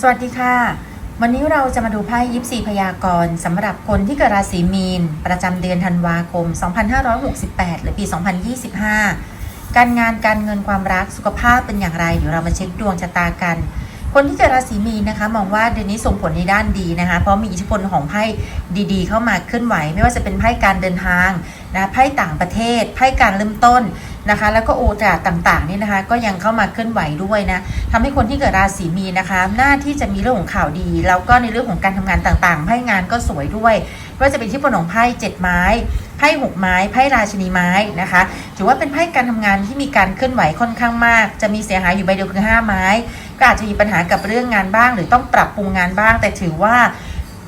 สวัสดีค่ะ วันนี้เราจะมาดูไพ่ยิปซีพยากรณ์สำหรับคนที่เกิดราศีมีน ประจำเดือนธันวาคม 2568 หรือปี 2025 การงานการเงินความรักสุขภาพเป็นอย่างไร เดี๋ยวเรามาเช็คดวงชะตากัน คนที่เกิดราศีมีนนะคะมองว่าเดือนนี้ส่งผลในด้านดีนะคะเพราะมีอิทธิพลของไพ่ดีๆ เข้ามาเคลื่อนไหว ไม่ว่าจะเป็นไพ่การเดินทางนะไพ่ต่างประเทศไพ่การเริ่มต้นนะคะแล้วก็โอกาสต่างๆนี่นะคะก็ยังเข้ามาเคลื่อนไหวด้วยนะทำให้คนที่เกิดราศีมีนนะคะหน้าที่จะมีเรื่องของข่าวดี แล้วก็ในเรื่องของการทำงานต่างๆไพ่งานก็สวยด้วยว่าจะเป็นที่พลของไพ่เจ็ดไม้ ไพ่หกไม้ไพ่ราชินีไม้นะคะถือว่าเป็นไพ่การทำงานที่มีการเคลื่อนไหวค่อนข้างมาก จะมีเสียหายอยู่ใบเดียวคือห้าไม้ ก็อาจจะมีปัญหากับเรื่องงานบ้าง หรือต้องปรับปรุงงานบ้าง แต่ถือว่า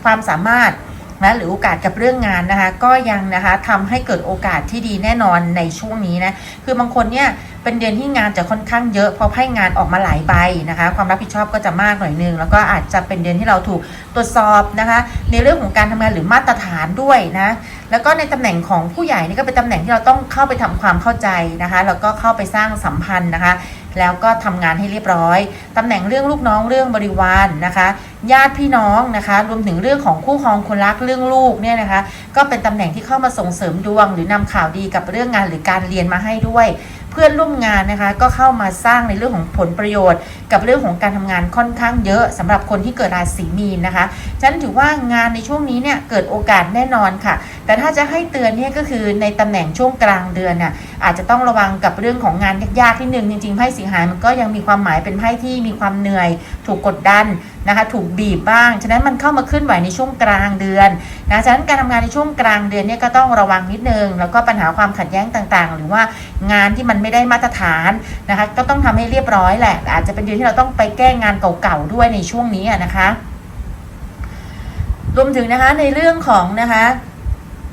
ความสามารถนะหรือโอกาสกับเรื่องงานนะคะ ก็ยังนะคะทำให้เกิดโอกาสที่ดีแน่นอนในช่วงนี้นะคือบางคนเนี่ยเป็นเดือนที่งานจะค่อนข้างเยอะเพราะไพ่งานออกมาหลายใบนะคะ ความรับผิดชอบก็จะมากหน่อยนึงแล้วก็อาจจะเป็นเดือนที่เราถูกตรวจสอบนะคะ ในเรื่องของการทำงานหรือมาตรฐานด้วยนะแล้วก็ในตำแหน่งของผู้ใหญ่นี่ก็เป็นตำแหน่งที่เราต้องเข้าไปทำความเข้าใจนะคะแล้วก็เข้าไปสร้างสัมพันธ์นะคะแล้วก็ทำงานให้เรียบร้อยตำแหน่งเรื่องลูกน้องเรื่องบริวารนะคะ ญาติพี่น้องนะคะ รวมถึงเรื่องของคู่ครองคนรักเรื่องลูกเนี่ยนะคะ ก็เป็นตำแหน่งที่เข้ามาส่งเสริมดวง หรือนำข่าวดีกับเรื่องงานหรือการเรียนมาให้ด้วยเพื่อนร่วมงานนะคะ ก็เข้ามาสร้างในเรื่องของผลประโยชน์ กับเรื่องของการทำงานค่อนข้างเยอะสำหรับคนที่เกิดราศีมีนนะคะฉะนั้นถือว่างานในช่วงนี้เนี่ยเกิดโอกาสแน่นอนค่ะ แต่ถ้าจะให้เตือนเนี่ยก็คือในตำแหน่งช่วงกลางเดือนน่ะอาจจะต้องระวังกับเรื่องของงานยากๆที่หนึ่งจริงๆไพ่สิงหามันก็ยังมีความหมายเป็นไพ่ที่มีความเหนื่อย ถูกกดดัน นะคะถูกบีบบ้าง ฉะนั้นมันเข้ามาขึ้นไหวในช่วงกลางเดือนนะฉะนั้นการทำงานในช่วงกลางเดือนเนี่ยก็ต้องระวังนิดนึง แล้วก็ปัญหาความขัดแย้งต่างๆ หรือว่างานที่มันไม่ได้มาตรฐานนะคะก็ต้องทำให้เรียบร้อยแหละ อาจจะเป็นเดือนที่เราต้องไปแก้งานเก่าๆด้วยในช่วงนี้นะคะรวมถึงนะคะในเรื่องของนะคะ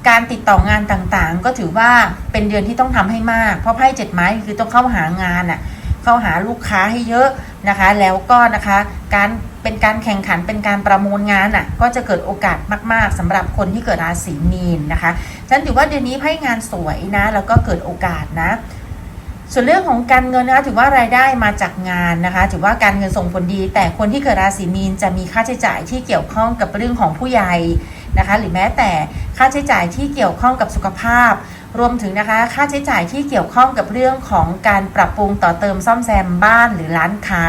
การติดต่องานต่างๆ ก็ถือว่าเป็นเดือนที่ต้องทำให้มาก เพราะไพ่เจ็ดไม้คือต้องเข้าหางานอะเข้าหาลูกค้าให้เยอะ นะคะ แล้วก็นะคะการเป็นการแข่งขันเป็นการประมูลงานอะก็จะเกิดโอกาสมาก ๆสำหรับคนที่เกิดราศีมีนนะคะฉะนันถือว่าเดือนนี้ไพ่งานสวยนะแล้วก็เกิดโอกาสนะส่วนเรื่องของการเงินนะคะถือว่ารายได้มาจากงานนะคะ ถือว่าการเงินส่งผลดี แต่คนที่เกิดราศีมีนจะมีค่าใช้จ่ายที่เกี่ยวข้องกับเรื่องของผู้ใหญ่นะคะ หรือแม้แต่ค่าใช้จ่ายที่เกี่ยวข้องกับสุขภาพ รวมถึงนะคะค่าใช้จ่ายที่เกี่ยวข้องกับเรื่องของการปรับปรุงต่อเติมซ่อมแซมบ้านหรือร้านค้า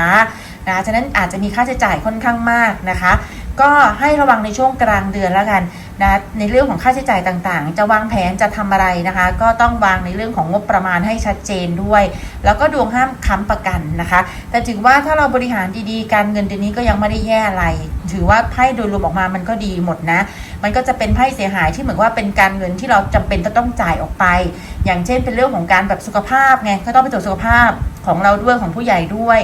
นะคะฉะนั้นอาจจะมีค่าใช้จ่ายค่อนข้างมากนะคะ ก็ให้ระวังในช่วงกลางเดือนแล้วกัน นะในเรื่องของค่าใช้จ่ายต่างๆ จะวางแผนจะทำอะไรนะคะ ก็ต้องวางในเรื่องของงบประมาณให้ชัดเจนด้วย แล้วก็ดวงห้ามค้ำประกันนะคะ แต่ถือว่าถ้าเราบริหารดีๆ การเงินเดือนนี้ก็ยังไม่ได้แย่อะไร ถือว่าไพ่โดยรวมออกมามันก็ดีหมดนะ มันก็จะเป็นไพ่เสียหายที่เหมือนว่าเป็นการเงินที่เราจำเป็นจะต้องจ่ายออกไป อย่างเช่นเป็นเรื่องของการแบบสุขภาพไงก็ต้องไปตรวจสุขภาพของเราด้วยของผู้ใหญ่ด้วย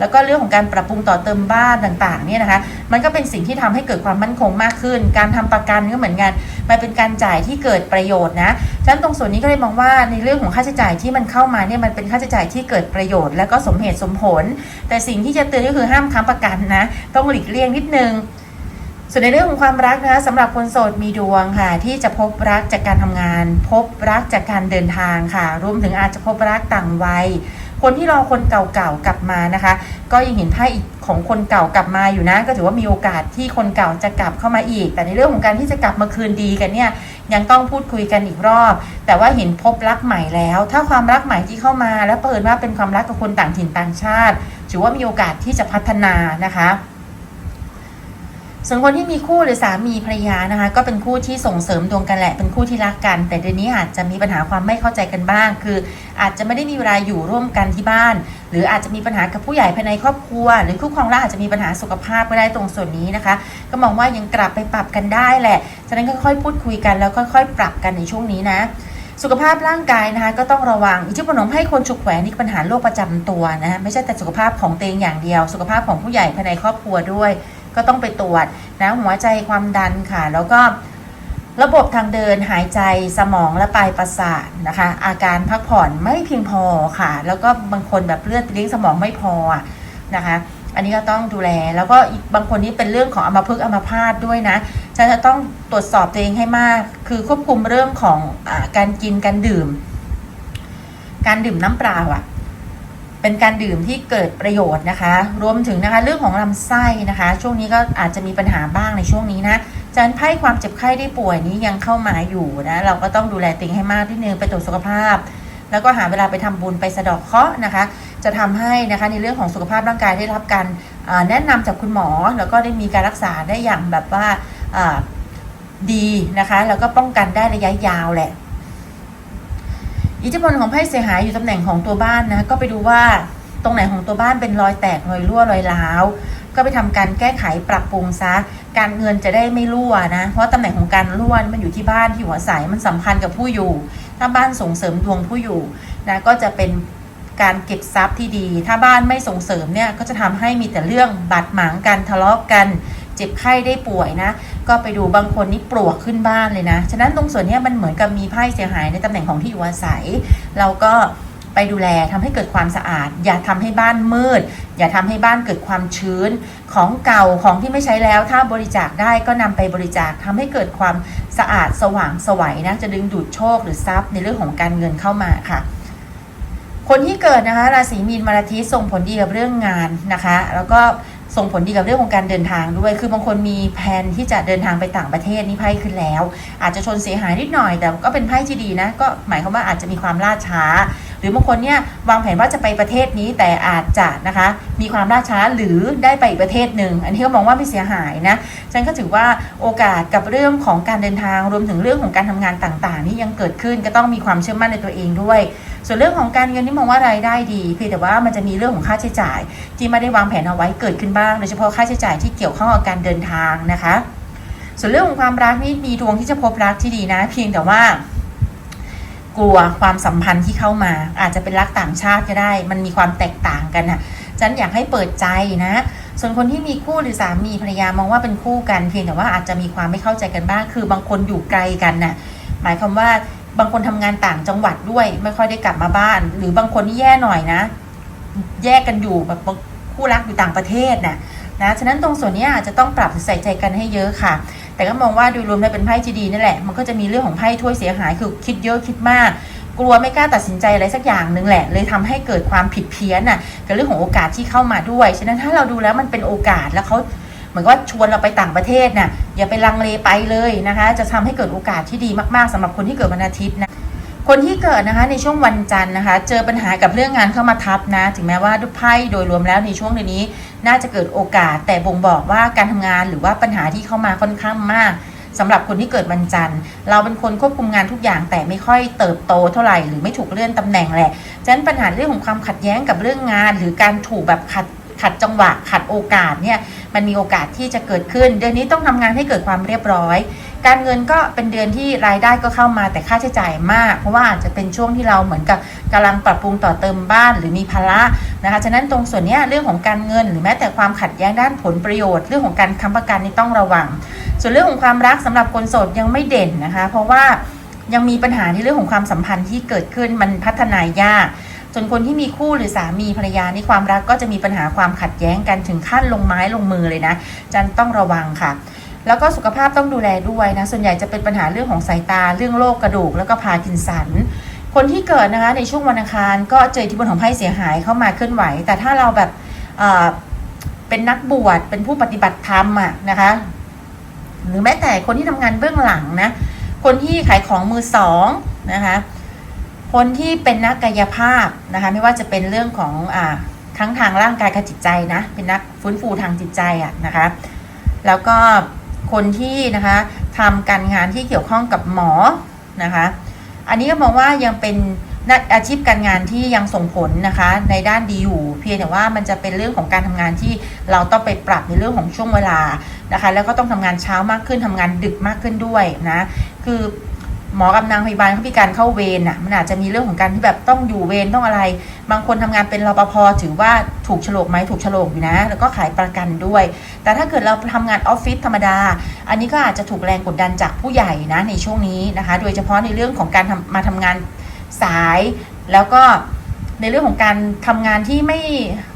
แล้วก็เรื่องของการปรับปรุงต่อเติมบ้านต่างๆเนี่ยนะคะ มันก็เป็นสิ่งที่ทำให้เกิดความมั่นคงมากขึ้น การทำประกันก็เหมือนกัน มันเป็นการจ่ายที่เกิดประโยชน์นะฉะนั้นตรงส่วนนี้ก็เลยมองว่าในเรื่องของค่าใช้จ่ายที่มันเข้ามาเนี่ยมันเป็นค่าใช้จ่ายที่เกิดประโยชน์ และก็สมเหตุสมผล แต่สิ่งที่จะเตือนก็คือห้ามค้ำประกันนะ ต้องหลีกเลี่ยงนิดนึงส่วนในเรื่องของความรักนะคะสำหรับคนโสดมีดวงค่ะ ที่จะพบรักจากการทำงาน พบรักจากการเดินทางค่ะ รวมถึงอาจจะพบรักต่างวัย คนที่รอคนเก่าๆกลับมานะคะ ก็ยังเห็นไพ่อีกของคนเก่ากลับมาอยู่นะ ก็ถือว่ามีโอกาสที่คนเก่าจะกลับเข้ามาอีก แต่ในเรื่องของการที่จะกลับมาคืนดีกันเนี่ยยังต้องพูดคุยกันอีกรอบ แต่ว่าเห็นพบรักใหม่แล้ว ถ้าความรักใหม่ที่เข้ามา แล้วเปิดว่าเป็นความรักกับคนต่างถิ่นต่างชาติถือว่ามีโอกาสที่จะพัฒนานะคะ ส่วนคนที่มีคู่หรือสามีภรรยานะคะ ก็เป็นคู่ที่ส่งเสริมดวงกันแหละเป็นคู่ที่รักกัน แต่เดือนนี้อาจจะมีปัญหาความไม่เข้าใจกันบ้าง คือ อาจจะไม่ได้มีเวลาอยู่ร่วมกันที่บ้าน หรืออาจจะมีปัญหากับผู้ใหญ่ภายในครอบครัว หรือคู่ครองรักอาจจะมีปัญหาสุขภาพก็ได้ตรงส่วนนี้นะคะ ก็มองว่ายังกลับไปปรับกันได้แหละฉะนั้นก็ค่อยพูดคุยกันแล้วค่อยๆปรับกันในช่วงนี้นะสุขภาพร่างกายนะคะก็ต้องระวังอิทธิพลของให้คนฉุกแขวนนี่ปัญหาโรคประจำตัวนะไม่ใช่แต่สุขภาพของเตวเองอย่างเดียว สุขภาพของผู้ใหญ่ภายในครอบครัวด้วย ก็ต้องไปตรวจนะหัวใจความดันค่ะ แล้วก็ระบบทางเดินหายใจสมองและปลายประสาทนะคะ อาการพักผ่อนไม่เพียงพอค่ะ แล้วก็บางคนแบบเลือดเลี้ยงสมองไม่พอนะคะ อันนี้ก็ต้องดูแลแล้วก็อีกบางคนนี่เป็นเรื่องของอัมพฤกษ์อัมพาตด้วยนะฉันจะต้องตรวจสอบตัวเองให้มาก คือควบคุมเรื่องของอการกินการดื่ม การดื่มน้ำเปล่าอะ เป็นการดื่มที่เกิดประโยชน์นะคะ รวมถึงนะคะเรื่องของลำไส้นะคะ ช่วงนี้ก็อาจจะมีปัญหาบ้างในช่วงนี้นะจานไพ่ความเจ็บไข้ได้ป่วยนี้ยังเข้ามาอยู่นะเราก็ต้องดูแลตัวเองให้มากที่นึงไปตรวจสุขภาพ แล้วก็หาเวลาไปทำบุญไปสะดอกเคราะห์นะคะ จะทำให้นะคะในเรื่องของสุขภาพร่างกายได้รับการแนะนำจากคุณหมอ แล้วก็ได้มีการรักษาได้อย่างแบบว่าดีนะคะ แล้วก็ป้องกันได้ระยะยาวแหละ อิทธิพลของไพ่เสียหายอยู่ตำแหน่งของตัวบ้านนะก็ไปดูว่าตรงไหนของตัวบ้านเป็นรอยแตกรอยรั่วรอยร้าวก็ไปทำการแก้ไขปรับปรุงซะ การเงินจะได้ไม่รั่วนะ เพราะตำแหน่งของการรั่วมันอยู่ที่บ้านที่หัวสายมันสัมพันธ์กับผู้อยู่ ถ้าบ้านส่งเสริมดวงผู้อยู่นะก็จะเป็นการเก็บทรัพย์ที่ดี ถ้าบ้านไม่ส่งเสริมเนี่ยก็จะทำให้มีแต่เรื่องบาดหมางกันทะเลาะกัน เจ็บไข้ได้ป่วยนะ ก็ไปดูบางคนนี่ปลวกขึ้นบ้านเลยนะ ฉะนั้นตรงส่วนนี้มันเหมือนกับมีไพ่เสียหายในตำแหน่งของที่อยู่อาศัย เราก็ไปดูแลทำให้เกิดความสะอาด อย่าทำให้บ้านมืด อย่าทำให้บ้านเกิดความชื้น ของเก่าของที่ไม่ใช้แล้ว ถ้าบริจาคได้ก็นำไปบริจาคทำให้เกิดความสะอาดสว่างสวัยนะจะดึงดูดโชคหรือทรัพย์ในเรื่องของการเงินเข้ามาค่ะ คนที่เกิดนะคะราศีมีนมาราทิส่งผลดีกับเรื่องงานนะคะ แล้วก็ ส่งผลดีกับเรื่องของการเดินทางด้วย คือบางคนมีแผนที่จะเดินทางไปต่างประเทศนี่ไพ่ขึ้นแล้ว อาจจะชนเสียหายนิดหน่อย แต่ก็เป็นไพ่ที่ดีนะ ก็หมายความว่าอาจจะมีความล่าช้า รือบางคนเนี่ยวางแผนว่าจะไปประเทศนี้แต่อาจจะนะคะมีความล่าช้าหรือได้ไปอีกประเทศหนึ่งอันนี้ก็มองว่าไม่เสียหายนะฉันก็ถือว่าโอกาสกับเรื่องของการเดินทางรวมถึงเรื่องของการทำงานต่างๆ นี่ยังเกิดขึ้นก็ต้องมีความเชื่อมั่นในตัวเองด้วย ส่วนเรื่องของการเงินนี่มองว่ารายได้ดีเพียงแต่ว่ามันจะมีเรื่องของค่าใช้จ่าย ที่ไม่ได้วางแผนเอาไว้เกิดขึ้นบ้างโดยเฉพาะค่าใช้จ่ายที่เกี่ยวข้องกับการเดินทางนะคะ ส่วนเรื่องของความรักนี่มีดวงที่จะพบรักที่ดีนะ เพียงแต่ว่า กลัวความสัมพันธ์ที่เข้ามา อาจจะเป็นรักต่างชาติก็ได้ มันมีความแตกต่างกันน่ะฉันอยากให้เปิดใจนะ ส่วนคนที่มีคู่หรือสามีภรรยามองว่าเป็นคู่กัน เพียงแต่ว่าอาจจะมีความไม่เข้าใจกันบ้าง คือบางคนอยู่ไกลกันน่ะ หมายความว่าบางคนทำงานต่างจังหวัดด้วย ไม่ค่อยได้กลับมาบ้าน หรือบางคนที่แย่หน่อยนะ แยกกันอยู่แบบคู่รักอยู่ต่างประเทศน่ะนะ ฉะนั้นตรงส่วนนี้อาจจะต้องปรับใส่ใจกันให้เยอะค่ะ แต่ก็มองว่าโดยรวมแล้วเป็นไพ่ที่ดีนั่นแหละ มันก็จะมีเรื่องของไพ่ถ้วยเสียหายคือคิดเยอะคิดมาก กลัวไม่กล้าตัดสินใจอะไรสักอย่างหนึ่งแหละ เลยทำให้เกิดความผิดเพี้ยนน่ะกับเรื่องของโอกาสที่เข้ามาด้วย ฉะนั้นถ้าเราดูแล้วมันเป็นโอกาสแล้วเขาเหมือนว่าชวนเราไปต่างประเทศน่ะอย่าไปลังเลไปเลยนะคะ จะทำให้เกิดโอกาสที่ดีมากๆสำหรับคนที่เกิดวันอาทิตย์นะ คนที่เกิดนะคะในช่วงวันจันทร์นะคะ เจอปัญหากับเรื่องงานเข้ามาทับนะ ถึงแม้ว่าด้วยไพ่โดยรวมแล้วในช่วงเดือนนี้ น่าจะเกิดโอกาส แต่บ่งบอกว่าการทำงานหรือว่าปัญหาที่เข้ามาค่อนข้างมากสำหรับคนที่เกิดวันจันทร์ เราเป็นคนควบคุมงานทุกอย่างแต่ไม่ค่อยเติบโตเท่าไหร่หรือไม่ถูกเลื่อนตำแหน่งแหละฉะนั้นปัญหาเรื่องของความขัดแย้งกับเรื่องงาน หรือการถูกแบบขัด ขัดจังหวะขัดโอกาสเนี่ยมันมีโอกาสที่จะเกิดขึ้น เดือนนี้ต้องทำงานให้เกิดความเรียบร้อย การเงินก็เป็นเดือนที่รายได้ก็เข้ามาแต่ค่าใช้จ่ายมาก เพราะว่าอาจจะเป็นช่วงที่เราเหมือนกับกำลังปรับปรุงต่อเติมบ้านหรือมีภาระนะคะฉะนั้นตรงส่วนนี้เรื่องของการเงินหรือแม้แต่ความขัดแย้งด้านผลประโยชน์ เรื่องของการค้ำประกันนี่ต้องระวัง ส่วนเรื่องของความรักสำหรับคนโสดยังไม่เด่นนะคะ เพราะว่ายังมีปัญหาในเรื่องของความสัมพันธ์ที่เกิดขึ้นมันพัฒนายาก ส่วนคนที่มีคู่หรือสามีภรรยานี่ความรักก็จะมีปัญหาความขัดแย้งกันถึงขั้นลงไม้ลงมือเลยนะจันต้องระวังค่ะ แล้วก็สุขภาพต้องดูแลด้วยนะ ส่วนใหญ่จะเป็นปัญหาเรื่องของสายตา เรื่องโรคกระดูก แล้วก็พากินสัน คนที่เกิดนะคะในช่วงวันอังคารก็เจอที่บนของไพ่เสียหายเข้ามาเคลื่อนไหว แต่ถ้าเราแบบเเป็นนักบวชเป็นผู้ปฏิบัติธรรมอะนะคะ หรือแม้แต่คนที่ทำงานเบื้องหลังนะ คนที่ขายของมือสองนะคะ คนที่เป็นนักกายภาพนะคะ ไม่ว่าจะเป็นเรื่องของอ่าทั้งทางร่างกายกับจิตใจนะ เป็นนักฟื้นฟูทางจิตใจอะนะคะ แล้วก็คนที่นะคะทำการงานที่เกี่ยวข้องกับหมอนะคะ อันนี้ก็มองว่ายังเป็นนักอาชีพการงานที่ยังส่งผลนะคะ ในด้านดีอยู่ เพียงแต่ว่ามันจะเป็นเรื่องของการทำงานที่เราต้องไปปรับในเรื่องของช่วงเวลานะคะ แล้วก็ต้องทำงานเช้ามากขึ้นทำงานดึกมากขึ้นด้วยนะ คือ หมอกำนางพยาบาลเขามีการเข้าเวรน่ะมันอาจจะมีเรื่องของการที่แบบต้องอยู่เวรต้องอะไร บางคนทำงานเป็นรปภถือว่าถูกฉลกไหมถูกฉลกอยู่นะ แล้วก็ขายประกันด้วย แต่ถ้าเกิดเราทำงานออฟฟิศธรรมดา อันนี้ก็อาจจะถูกแรงกดดันจากผู้ใหญ่นะในช่วงนี้นะคะ โดยเฉพาะในเรื่องของการมาทำงานสายแล้วก็ในเรื่องของการทำงานที่ไม่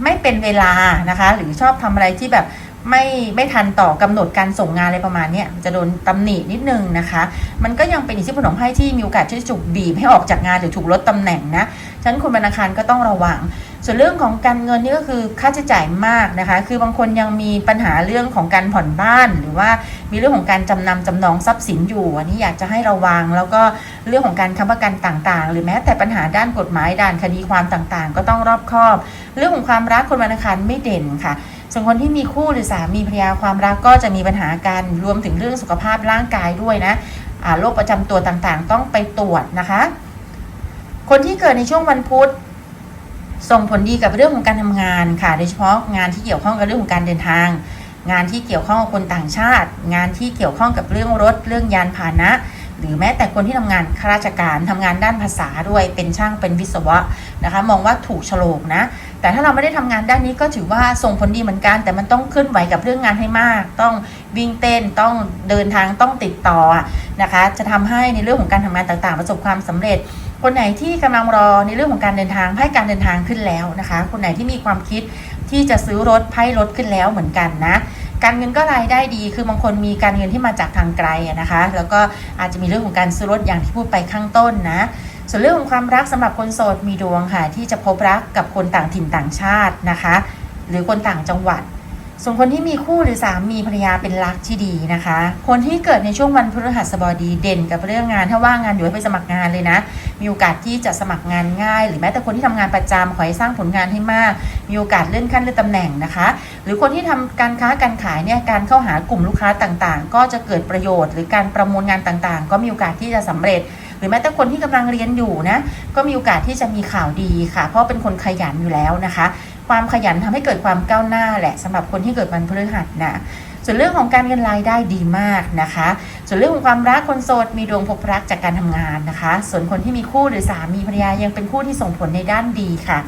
ไม่เป็นเวลานะคะ หรือชอบทำอะไรที่แบบ ไม่ไม่ทันต่อกำหนดการส่งงานอะไรประมาณนี้จะโดนตำหนินิดนึงนะคะ มันก็ยังเป็นอิทธิพลของไพ่ที่มีโอกาสที่จะถูกบีบให้ออกจากงานหรือถูกลดตำแหน่งนะฉะนั้นคุณบรรณาคารก็ต้องระวัง ส่วนเรื่องของการเงินนี่ก็คือค่าใช้จ่ายมากนะคะ คือบางคนยังมีปัญหาเรื่องของการผ่อนบ้าน หรือว่ามีเรื่องของการจำนำจำนองทรัพย์สินอยู่อันนี้อยากจะให้ระวัง แล้วก็เรื่องของการค้ำประกันต่างๆ หรือแม้แต่ปัญหาด้านกฎหมายด้านคดีความต่างๆ ก็ต้องรอบคอบ เรื่องของความรักคนวันอังคารไม่เด่นค่ะ ส่วนคนที่มีคู่หรือสามีภรรยาความรักก็จะมีปัญหากันรวมถึงเรื่องสุขภาพร่างกายด้วยนะโรคประจำตัวต่างๆ ต้องไปตรวจนะคะ คนที่เกิดในช่วงวันพุธส่งผลดีกับเรื่องของการทำงานค่ะ โดยเฉพาะงานที่เกี่ยวข้องกับเรื่องของการเดินทาง งานที่เกี่ยวข้องกับคนต่างชาติ งานที่เกี่ยวข้องกับเรื่องรถเรื่องยานพาหนะ หรือแม้แต่คนที่ทำงานข้าราชการทำงานด้านภาษาด้วยเป็นช่างเป็นวิศวะนะคะ มองว่าถูกโฉลกนะ แต่ถ้าเราไม่ได้ทำงานด้านนี้ก็ถือว่าส่งผลดีเหมือนกัน แต่มันต้องเคลื่อนไหวกับเรื่องงานให้มาก ต้องวิ่งเต้นต้องเดินทางต้องติดต่อนะคะ จะทำให้ในเรื่องของการทำงานต่างๆ ประสบความสำเร็จคนไหนที่กำลังรอในเรื่องของการเดินทางไพ่การเดินทางขึ้นแล้วนะคะ คนไหนที่มีความคิดที่จะซื้อรถไพ่รถขึ้นแล้วเหมือนกันนะ การเงินก็รายได้ดี คือบางคนมีการเงินที่มาจากทางไกลนะคะ แล้วก็อาจจะมีเรื่องของการซื้อรถอย่างที่พูดไปข้างต้นนะ ส่วนเรื่องของความรักสำหรับคนโสดมีดวงค่ะ ที่จะพบรักกับคนต่างถิ่นต่างชาตินะคะ หรือคนต่างจังหวัด ส่วนคนที่มีคู่หรือสามีภรรยาเป็นรักที่ดีนะคะ คนที่เกิดในช่วงวันพฤหัสบดีเด่นกับเรื่องงาน ถ้าว่างงานอยู่ให้ไปสมัครงานเลยนะ มีโอกาสที่จะสมัครงานง่าย หรือแม้แต่คนที่ทำงานประจำขอให้สร้างผลงานให้มาก มีโอกาสเลื่อนขั้นเลื่อนตำแหน่งนะคะ หรือคนที่ทำการค้าการขายเนี่ยการเข้าหากลุ่มลูกค้าต่างๆ ก็จะเกิดประโยชน์ หรือการประมูลงานต่างๆ ก็มีโอกาสที่จะสำเร็จ หรือแม้แต่คนที่กำลังเรียนอยู่นะก็มีโอกาสที่จะมีข่าวดีค่ะ เพราะเป็นคนขยันอยู่แล้วนะคะ ความขยันทำให้เกิดความก้าวหน้าแหละสำหรับคนที่เกิดวันพฤหัสนะส่วนเรื่องของการเงินรายได้ดีมากนะคะ ส่วนเรื่องของความรักคนโสดมีดวงพบรักจากการทำงานนะคะ ส่วนคนที่มีคู่หรือสามีภรรยายังเป็นคู่ที่ส่งผลในด้านดีค่ะ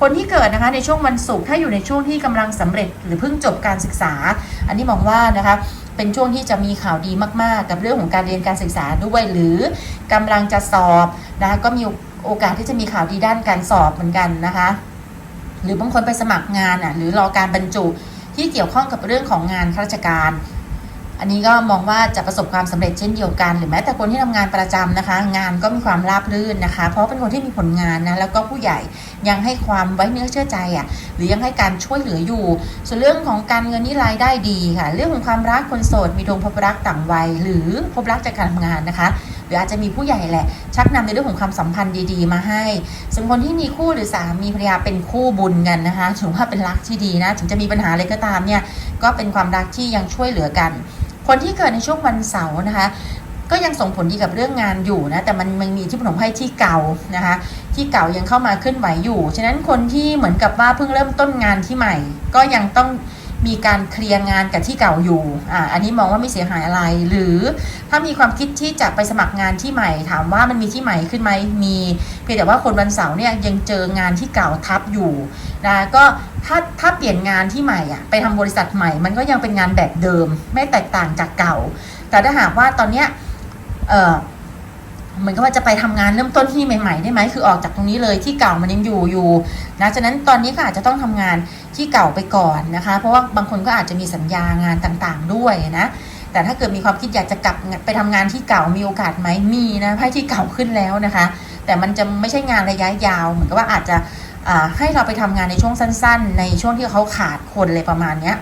คนที่เกิดนะคะในช่วงวันศุกร์ถ้าอยู่ในช่วงที่กำลังสำเร็จหรือเพิ่งจบการศึกษา อันนี้มองว่านะคะเป็นช่วงที่จะมีข่าวดีมาก ๆ กับเรื่องของการเรียนการศึกษาด้วย หรือกำลังจะสอบนะคะก็มีโอกาสที่จะมีข่าวดีด้านการสอบเหมือนกันนะคะ หรือบางคนไปสมัครงานอะหรือรอการบรรจุที่เกี่ยวข้องกับเรื่องของงานข้าราชการ อันนี้ก็มองว่าจะประสบความสำเร็จเช่นเดียวกัน หรือแม้แต่คนที่ทำงานประจำนะคะ งานก็มีความราบรื่นนะคะ เพราะเป็นคนที่มีผลงานนะแล้วก็ผู้ใหญ่ยังให้ความไว้เนื้อเชื่อใจอะหรือยังให้การช่วยเหลืออยู่ ส่วนเรื่องของการเงินนี่รายได้ดีค่ะ เรื่องของความรักคนโสดมีดวงพบรักต่างวัย หรือพบรักจากการทำงานนะคะหรืออาจจะมีผู้ใหญ่แหละ ชักนำในเรื่องของความสัมพันธ์ดีๆ มาให้ส่วนคนที่มีคู่หรือสามีภรรยาเป็นคู่บุญกันนะคะถือว่าเป็นรักที่ดีนะถึงจะมีปัญหาอะไรก็ตามเนี่ยก็เป็นความรักที่ยังช่วยเหลือกัน คนที่เกิดในช่วงวันเสาร์นะคะ ก็ยังส่งผลดีกับเรื่องงานอยู่นะ แต่มันมันมีที่ผลให้ที่เก่านะคะ ที่เก่ายังเข้ามาขึ้นไหวอยู่ ฉะนั้นคนที่เหมือนกับว่าเพิ่งเริ่มต้นงานที่ใหม่ ก็ยังต้อง มีการเคลียร์งานกับที่เก่าอยู่อ่าอันนี้มองว่าไม่เสียหายอะไร หรือถ้ามีความคิดที่จะไปสมัครงานที่ใหม่ ถามว่ามันมีที่ใหม่ขึ้นไหมมีเพียงแต่ว่าคนวันเสาร์เนี่ยยังเจองานที่เก่าทับอยู่นะก็ถ้าถ้าเปลี่ยนงานที่ใหม่อะไปทำบริษัทใหม่ มันก็ยังเป็นงานแบบเดิม ไม่แตกต่างจากเก่า แต่ถ้าหากว่าตอนเนี้ยเออ เหมือนกับว่าจะไปทำงานเริ่มต้นที่ใหม่ ๆ ได้ไหมคือออกจากตรงนี้เลยที่เก่ามันยังอยู่อยู่นะฉะนั้นตอนนี้ก็อาจจะต้องทำงานที่เก่าไปก่อนนะคะ เพราะว่าบางคนก็อาจจะมีสัญญางานต่างๆ ด้วยนะแต่ถ้าเกิดมีความคิดอยากจะกลับไปทำงานที่เก่ามีโอกาสไหมมีนะไพ่ที่เก่าขึ้นแล้วนะคะ แต่มันจะไม่ใช่งานระยะยาว เหมือนกับว่าอาจจะให้เราไปทำงานในช่วงสั้น ๆ ในช่วงที่เขาขาดคนอะไรประมาณเนี้ย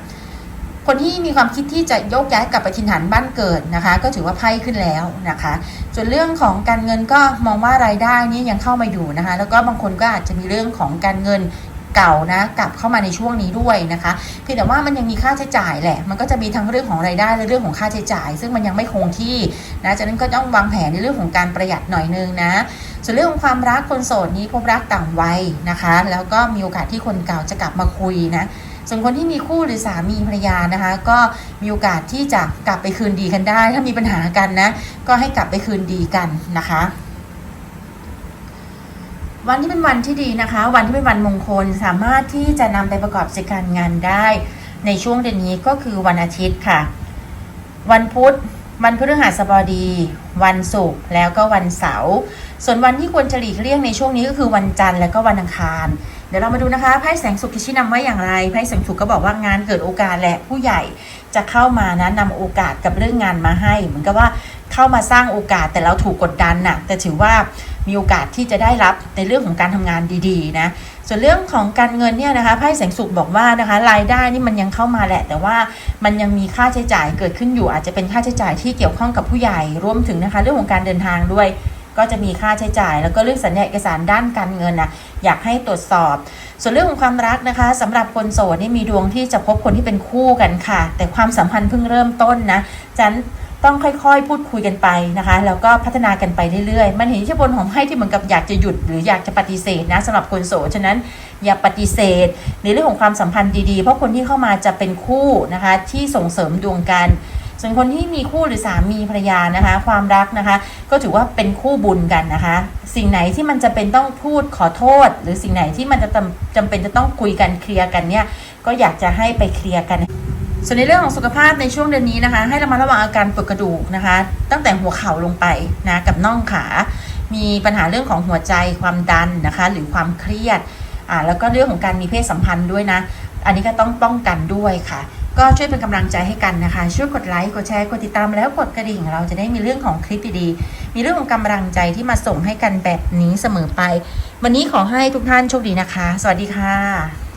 คนที่มีความคิดที่จะยกย้ายกลับไปถิ่นฐานบ้านเกิดนะคะ ก็ถือว่าไพ่ขึ้นแล้วนะคะ ส่วนเรื่องของการเงินก็มองว่ารายได้นี้ยังเข้ามาอยู่นะคะ แล้วก็บางคนก็อาจจะมีเรื่องของการเงินเก่านะกลับเข้ามาในช่วงนี้ด้วยนะคะเพียงแต่ว่ามันยังมีค่าใช้จ่ายแหละ มันก็จะมีทั้งเรื่องของรายได้และเรื่องของค่าใช้จ่าย ซึ่งมันยังไม่คงที่นะฉะนั้นก็ต้องวางแผนในเรื่องของการประหยัดหน่อยนึงนะส่วนเรื่องของความรักคนโสดนี้พบรักต่างวัยนะคะ แล้วก็มีโอกาสที่คนเก่าจะกลับมาคุยนะ ส่วนคนที่มีคู่หรือสามีภรรยานะคะ ก็มีโอกาสที่จะกลับไปคืนดีกันได้ ถ้ามีปัญหากันนะ ก็ให้กลับไปคืนดีกันนะคะวันที่เป็นวันที่ดีนะคะ วันที่เป็นวันมงคลสามารถที่จะนำไปประกอบกิจการงานได้ ในช่วงเดือนนี้ก็คือวันอาทิตย์ค่ะ วันพุธ วันพฤหัสบดี วันศุกร์แล้วก็วันเสาร์ส่วนวันที่ควรจะหลีกเลี่ยงในช่วงนี้ก็คือวันจันทร์แล้วก็วันอังคาร เดี๋ยวเรามาดูนะคะไพ่แสงสุขที่ชี้นำไว้อย่างไรไพ่แสงสุขก็บอกว่างานเกิดโอกาสแหละผู้ใหญ่จะเข้ามานะนำโอกาสกับเรื่องงานมาให้ เหมือนกับว่าเข้ามาสร้างโอกาสแต่เราถูกกดดันน่ะแต่ถือว่ามีโอกาสที่จะได้รับในเรื่องของการทำงานดีๆนะส่วนเรื่องของการเงินเนี่ยนะคะไพ่แสงสุขบอกว่านะคะรายได้นี่มันยังเข้ามาแหละ แต่ว่ามันยังมีค่าใช้จ่ายเกิดขึ้นอยู่อาจจะเป็นค่าใช้จ่ายที่เกี่ยวข้องกับผู้ใหญ่รวมถึงนะคะเรื่องของการเดินทางด้วย ก็จะมีค่าใช้จ่าย แล้วก็เรื่องสัญญาเอกสารด้านการเงินนะอยากให้ตรวจสอบ ส่วนเรื่องของความรักนะคะสำหรับคนโสดนี่มีดวงที่จะพบคนที่เป็นคู่กันค่ะ แต่ความสัมพันธ์เพิ่งเริ่มต้นนะฉะนันต้องค่อยๆ พูดคุยกันไปนะคะ แล้วก็พัฒนากันไปเรื่อยๆ มันเห็นที่บนของไพ่ที่เหมือนกับอยากจะหยุดหรืออยากจะปฏิเสธนะสำหรับคนโสดฉะนั้นอย่าปฏิเสธในเรื่องของความสัมพันธ์ดีๆ เพราะคนที่เข้ามาจะเป็นคู่นะคะที่ส่งเสริมดวงกัน ส่วนคนที่มีคู่หรือสามีภรรยานะคะ ความรักนะคะ ก็ถือว่าเป็นคู่บุญกันนะคะ สิ่งไหนที่มันจะเป็นต้องพูดขอโทษ หรือสิ่งไหนที่มันจะจำจำเป็นจะต้องคุยกันเคลียร์กันเนี่ยก็อยากจะให้ไปเคลียร์กันส่วนในเรื่องของสุขภาพในช่วงเดือนนี้นะคะ ให้ระมัดระวังอาการปวดกระดูกนะคะ ตั้งแต่หัวเข่าลงไปนะกับน่องขา มีปัญหาเรื่องของหัวใจความดันนะคะ หรือความเครียดอ่าแล้วก็เรื่องของการมีเพศสัมพันธ์ด้วยนะ อันนี้ก็ต้องป้องกันด้วยค่ะ ก็ช่วยเป็นกำลังใจให้กันนะคะ ช่วยกดไลค์กดแชร์กดติดตามแล้วกดกระดิ่ง เราจะได้มีเรื่องของคลิปดีๆมีเรื่องของกำลังใจที่มาส่งให้กันแบบนี้เสมอไป วันนี้ขอให้ทุกท่านโชคดีนะคะ สวัสดีค่ะ